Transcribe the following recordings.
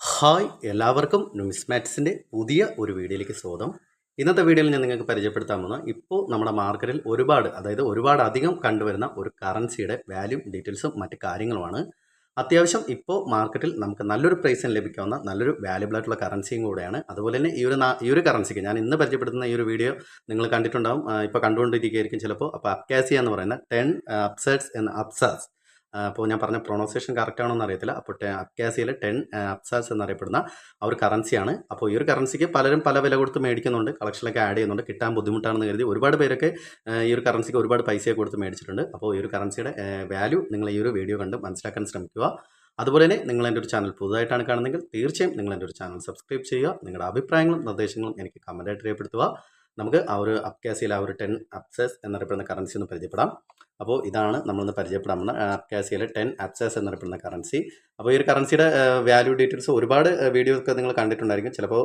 Hi എല്ലാവർക്കും നുമിസ്മാറ്റ്സിന്റെ പുതിയ ഒരു വീഡിയോയിലേക്ക് സ്വാഗതം. ഇന്നത്തെ വീഡിയോയിൽ ഞാൻ നിങ്ങൾക്ക് പരിചയപ്പെടുത്താൻ പോകുന്ന ഇപ്പോൾ നമ്മുടെ മാർക്കറ്റിൽ ഒരുപാട് അതായത് ഒരുപാട് അധികം കണ്ടുവരുന്ന ഒരു കറൻസിയുടെ വാല്യൂ ഡീറ്റെയിൽസും മറ്റ് കാര്യങ്ങളുമാണ്. അത്യാവശ്യം ഇപ്പോൾ മാർക്കറ്റിൽ നമുക്ക് നല്ലൊരു പ്രൈസിന് ലഭിക്കാവുന്ന നല്ലൊരു വാല്യബിൾ ആയിട്ടുള്ള കറൻസിയും കൂടെയാണ്. അതുപോലെ തന്നെ ഈ ഒരു ഈ ഒരു കറൻസിക്ക് ഞാൻ ഇന്ന് പരിചയപ്പെടുത്തുന്ന ഈ ഒരു വീഡിയോ നിങ്ങൾ കണ്ടിട്ടുണ്ടാവും. ഇപ്പോൾ കണ്ടുകൊണ്ടിരിക്കുകയായിരിക്കും ചിലപ്പോൾ. അപ്പോൾ അപ്കാസിയ എന്ന് പറയുന്ന ടെൻ അപ്സെറ്റ്സ് എന്ന അപ്സാസ് അപ്പോൾ ഞാൻ പറഞ്ഞ പ്രൊണൗൺസിയേഷൻ കറക്റ്റ് ആണോ എന്ന് അറിയത്തില്ല അപ്പോൾ അപ്കാസിയയിലെ ടെൻ അപ്സാസ് എന്നറിയപ്പെടുന്ന ആ ഒരു കറൻസിയാണ് അപ്പോൾ ഈ ഒരു കറൻസിക്ക് പലരും പല വില കൊടുത്ത് മേടിക്കുന്നുണ്ട്. കളക്ഷനിലൊക്കെ ആഡ് ചെയ്യുന്നുണ്ട്. കിട്ടാൻ ബുദ്ധിമുട്ടാണെന്ന് കരുതി ഒരുപാട് പേരൊക്കെ ഈ ഒരു കറൻസിക്ക് ഒരുപാട് പൈസയൊക്കെ കൊടുത്ത് മേടിച്ചിട്ടുണ്ട്. അപ്പോൾ ഈ ഒരു കറൻസിയുടെ വാല്യൂ നിങ്ങൾ ഈ ഒരു വീഡിയോ കണ്ട് മനസ്സിലാക്കാൻ ശ്രമിക്കുക. അതുപോലെ തന്നെ നിങ്ങൾ എന്റെ ഒരു ചാനൽ പുതുതായിട്ടാണ് കാണുന്നതെങ്കിൽ തീർച്ചയായും നിങ്ങൾ എന്റെ ഒരു ചാനൽ സബ്സ്ക്രൈബ് ചെയ്യുക. നിങ്ങളുടെ അഭിപ്രായങ്ങളും നിർദ്ദേശങ്ങളും എനിക്ക് കമന്റായിട്ട് രേഖപ്പെടുത്തുക. നമുക്ക് ആ ഒരു അപ്കാസിയിൽ ആ ഒരു ടെൻ അപ്സസ് എന്നറിയപ്പെടുന്ന കറൻസി ഒന്ന് പരിചയപ്പെടാം. അപ്പോൾ ഇതാണ് നമ്മളൊന്ന് പരിചയപ്പെടാൻ പോകുന്ന ആർക്കാസിയയിലെ ടെൻ അപ്സാസ് എന്നറിയപ്പെടുന്ന കറൻസി അപ്പോൾ ഈ ഒരു കറൻസിയുടെ വാല്യൂ ഡീറ്റെയിൽസ് ഒരുപാട് വീഡിയോ ഒക്കെ നിങ്ങൾ കണ്ടിട്ടുണ്ടായിരിക്കും. ചിലപ്പോൾ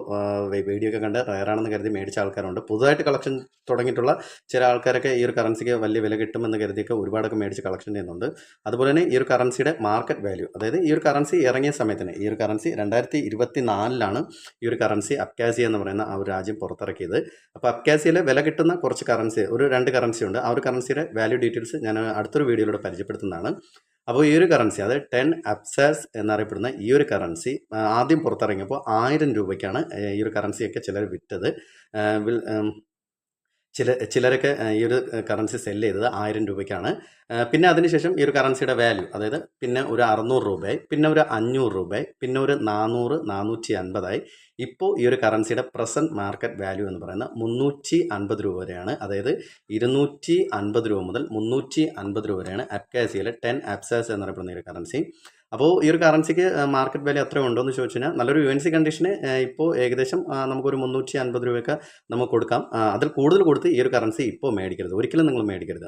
വീഡിയോ ഒക്കെ കണ്ട് റയറാണെന്ന് കരുതി മേടിച്ച ആൾക്കാരുണ്ട്. പുതുതായിട്ട് കളക്ഷൻ തുടങ്ങിയിട്ടുള്ള ചില ആൾക്കാരൊക്കെ ഈ ഒരു കറൻസിക്ക് വലിയ വില കിട്ടുമെന്ന് കരുതിയൊക്കെ ഒരുപാടൊക്കെ മേടിച്ച് കളക്ഷൻ ചെയ്യുന്നുണ്ട്. അതുപോലെ തന്നെ ഈ ഒരു കറൻസിയുടെ മാർക്കറ്റ് വാല്യൂ അതായത് ഈ ഒരു കറൻസി ഇറങ്ങിയ സമയത്തിന് ഈ ഒരു കറൻസി രണ്ടായിരത്തി ഇരുപത്തി നാലിലാണ് ഈ ഒരു കറൻസി അപ്കാസിയ എന്ന് പറയുന്ന ആ ഒരു രാജ്യം പുറത്തിറക്കിയത്. അപ്പോൾ അപ്കാസിയയിലെ വില കിട്ടുന്ന കുറച്ച് കറൻസി ഒരു രണ്ട് കറൻസി ഉണ്ട്. ആ ഒരു കറൻസിയുടെ വാല്യൂ ഡീറ്റെയിൽസ് ഞാൻ അടുത്തൊരു വീഡിയോയിലൂടെ പരിചയപ്പെടുത്തുന്നതാണ്. അപ്പോൾ ഈ ഒരു കറൻസി അത് ടെൻ അപ്സാസ് എന്നറിയപ്പെടുന്ന ഈ ഒരു കറൻസി ആദ്യം പുറത്തിറങ്ങിയപ്പോൾ ആയിരം രൂപയ്ക്കാണ് ഈ ഒരു കറൻസിയൊക്കെ ചിലർ വിറ്റത്. ചില ചിലരൊക്കെ ഈ ഒരു കറൻസി സെല്ല് ചെയ്തത് ആയിരം രൂപയ്ക്കാണ്. പിന്നെ അതിനുശേഷം ഈ ഒരു കറൻസിയുടെ വാല്യൂ അതായത് പിന്നെ ഒരു അറുന്നൂറ് രൂപയായി പിന്നെ ഒരു അഞ്ഞൂറ് രൂപയായി പിന്നെ ഒരു നാനൂറ് നാനൂറ്റി അൻപതായി. ഇപ്പോൾ ഈ ഒരു കറൻസിയുടെ പ്രസന്റ് മാർക്കറ്റ് വാല്യൂ എന്ന് പറയുന്നത് മുന്നൂറ്റി അൻപത് രൂപ വരെയാണ്. അതായത് ഇരുന്നൂറ്റി അൻപത് രൂപ മുതൽ മുന്നൂറ്റി അൻപത് രൂപ വരെയാണ് അപ്കാസിയിലെ ടെൻ അപ്സാസ് എന്നറിയപ്പെടുന്ന ഒരു കറൻസി അപ്പോൾ ഈ ഒരു കറൻസിക്ക് മാർക്കറ്റ് വില എത്ര ഉണ്ടോ എന്ന് ചോദിച്ചു കഴിഞ്ഞാൽ നല്ലൊരു യു എൻ സി കണ്ടീഷന് ഇപ്പോൾ ഏകദേശം നമുക്കൊരു മുന്നൂറ്റി അൻപത് രൂപയൊക്കെ നമുക്ക് കൊടുക്കാം. അതിൽ കൂടുതൽ കൊടുത്ത് ഈ ഒരു കറൻസി ഇപ്പോൾ മേടിക്കരുത്. ഒരിക്കലും നിങ്ങൾ മേടിക്കരുത്.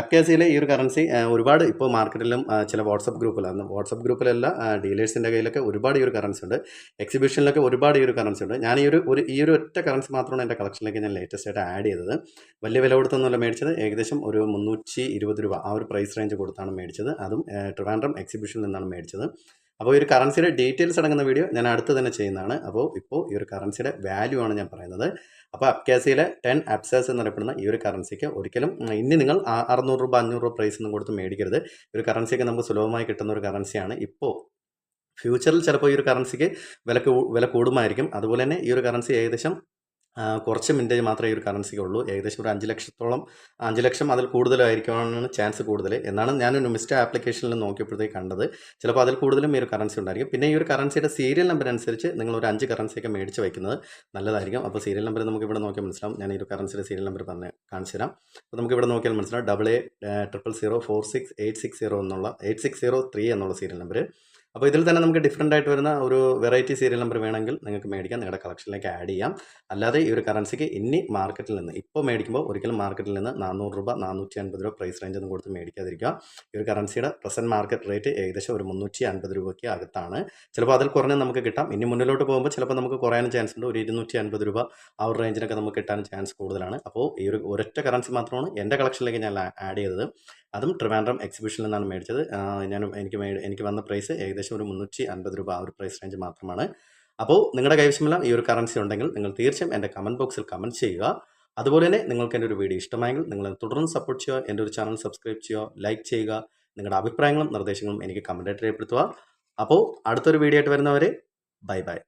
അപ്കാസിയിലെ ഈ ഒരു കറൻസി ഒരുപാട് ഇപ്പോൾ മാർക്കറ്റിലും ചില വാട്സപ്പ് ഗ്രൂപ്പിലാണ് വാട്സപ്പ് ഗ്രൂപ്പിലല്ല ഡീലേഴ്സിന്റെ കയ്യിലൊക്കെ ഒരുപാട് ഈ ഒരു കറൻസി ഉണ്ട്. എക്സിബിഷനിലൊക്കെ ഒരുപാട് ഈ ഒരു കറൻസി ഉണ്ട്. ഞാൻ ഈ ഒരു ഒരു ഈ ഒരു ഒറ്റ കറൻസി മാത്രമാണ് എന്റെ കളക്ഷനിലേക്ക് ഞാൻ ലേറ്റസ്റ്റ് ആയിട്ട് ആഡ് ചെയ്തത്. വലിയ വില കൊടുത്തൊന്നുമല്ല മേടിച്ചത്. ഏകദേശം ഒരു മുന്നൂറ്റി ഇരുപത് രൂപ ആ ഒരു പ്രൈസ് റേഞ്ച് കൊടുത്താണ് മേടിച്ചത്. അതും ട്രിവാൻഡ്രം എക്സിബിഷനിൽ നിന്നാണ് മേടിച്ചത്. അപ്പോൾ ഈ ഒരു കറൻസിയുടെ ഡീറ്റെയിൽസ് അടങ്ങുന്ന വീഡിയോ ഞാൻ അടുത്ത് തന്നെ ചെയ്യുന്നതാണ്. അപ്പോൾ ഇപ്പോൾ ഈ ഒരു കറൻസിയുടെ വാല്യൂ ആണ് ഞാൻ പറയുന്നത്. അപ്പോൾ അപ്കാസിയിലെ ടെൻ അപ്സാസ് എന്നറിയപ്പെടുന്ന ഈ ഒരു കറൻസിക്ക് ഒരിക്കലും ഇനി നിങ്ങൾ അറുന്നൂറ് രൂപ അഞ്ഞൂറ് രൂപ പ്രൈസ് ഒന്നും കൊടുത്ത് മേടിക്കരുത്. ഈ ഒരു കറൻസിയൊക്കെ നമുക്ക് സുലഭമായി കിട്ടുന്ന ഒരു കറൻസിയാണ് ഇപ്പോൾ ഫ്യൂച്ചറിൽ ചിലപ്പോൾ ഈ ഒരു കറൻസിക്ക് വില വില കൂടുമായിരിക്കും. അതുപോലെ തന്നെ ഈ ഒരു കറൻസി ഏകദേശം കുറച്ച് മിന്റേജ് മാത്രമേ ഈ ഒരു കറൻസിക്ക് ഉള്ളൂ ഏകദേശം ഒരു അഞ്ച് ലക്ഷത്തോളം അഞ്ച് ലക്ഷം അതിൽ കൂടുതലായിരിക്കാനാണ് ചാൻസ് കൂടുതൽ. എന്നാണ് ഞാൻ നുമിസ്റ്റ ആപ്ലിക്കേഷനിൽ നോക്കിയപ്പോഴത്തേക്ക് കണ്ടത് ചിലപ്പോൾ അതിൽ കൂടുതലും ഈ ഒരു കറൻസി ഉണ്ടായിരിക്കും. പിന്നെ ഈ ഒരു കറൻസിയുടെ സീരിയൽ നമ്പർ അനുസരിച്ച് നിങ്ങൾ ഒരു അഞ്ച് കറൻസിയൊക്കെ മേടിച്ച് വയ്ക്കുന്നത് നല്ലതായിരിക്കും. അപ്പോൾ സീരിയൽ നമ്പർ നമുക്ക് ഇവിടെ നോക്കിയാൽ മനസ്സിലാവും. ഞാൻ ഈ ഒരു കറൻസിയുടെ സീരിയൽ നമ്പർ പറഞ്ഞ് കാണിച്ചു തരാം. അപ്പോൾ നമുക്ക് ഇവിടെ നോക്കിയാൽ മനസ്സിലാവും. Double A triple zero four six eight six zero എന്നുള്ള എയ്റ്റ് സിക്സ് സീറോ ത്രീ എന്നുള്ള സീരിയൽ നമ്പർ അപ്പോൾ ഇതിൽ തന്നെ നമുക്ക് ഡിഫറന്റ് ആയിട്ട് വരുന്ന ഒരു വെറൈറ്റി സീരിയൽ നമ്പർ വേണമെങ്കിൽ നിങ്ങൾക്ക് മേടിക്കാം. നിങ്ങളുടെ കളക്ഷനിലേക്ക് ആഡ് ചെയ്യാം. അല്ലാതെ ഈ ഒരു കറൻസിക്ക് ഇനി മാർക്കറ്റിൽ നിന്ന് ഇപ്പോൾ മേടിക്കുമ്പോൾ ഒരിക്കലും മാർക്കറ്റിൽ നിന്ന് നാനൂറ് രൂപ നാനൂറ്റി അൻപത് രൂപ പ്രൈസ് റേഞ്ച് ഒന്നും കൊടുത്ത് മേടിക്കാതിരിക്കുക. ഈ ഒരു കറൻസിയുടെ പ്രസന്റ് മാർക്കറ്റ് റേറ്റ് ഏകദേശം ഒരു മുന്നൂറ്റി അൻപത് രൂപയ്ക്ക് അകത്താണ്. ചിലപ്പോൾ അതിൽ കുറഞ്ഞ് നമുക്ക് കിട്ടാം. ഇനി മുന്നിലോട്ട് പോകുമ്പോൾ ചിലപ്പോൾ നമുക്ക് കുറയാനും ചാൻസ് ഉണ്ട്. ഒരു ഇരുന്നൂറ്റി അൻപത് രൂപ ആ ഒരു റേഞ്ചിനൊക്കെ നമുക്ക് കിട്ടാൻ ചാൻസ് കൂടുതലാണ്. അപ്പോൾ ഈ ഒരു ഒരൊറ്റ കറൻസി മാത്രമാണ് എന്റെ കളക്ഷനിലേക്ക് ഞാൻ ആഡ് ചെയ്തത്. അതും ട്രിവാൻഡ്രം എക്സിബിഷനിൽ നിന്നാണ് മേടിച്ചത്. ഞാൻ എനിക്ക് എനിക്ക് വന്ന പ്രൈസ് ഏകദേശം ഒരു മുന്നൂറ്റി അൻപത് രൂപ ആ ഒരു പ്രൈസ് റേഞ്ച് മാത്രമാണ്. അപ്പോൾ നിങ്ങളുടെ കൈവശമെല്ലാം ഈ ഒരു കറൻസി ഉണ്ടെങ്കിൽ നിങ്ങൾ തീർച്ചയായും എന്റെ കമന്റ് ബോക്സിൽ കമന്റ് ചെയ്യുക. അതുപോലെ തന്നെ നിങ്ങൾക്ക് എന്റെ ഒരു വീഡിയോ ഇഷ്ടമായെങ്കിൽ നിങ്ങൾ തുടർന്ന് സപ്പോർട്ട് ചെയ്യുക. എന്റെ ഒരു ചാനൽ സബ്സ്ക്രൈബ് ചെയ്യുക ലൈക്ക് ചെയ്യുക. നിങ്ങളുടെ അഭിപ്രായങ്ങളും നിർദ്ദേശങ്ങളും എനിക്ക് കമന്റായിട്ട് രേഖപ്പെടുത്തുക. അപ്പോൾ അടുത്തൊരു വീഡിയോ ആയിട്ട് വരുന്നവരെ ബൈ ബൈ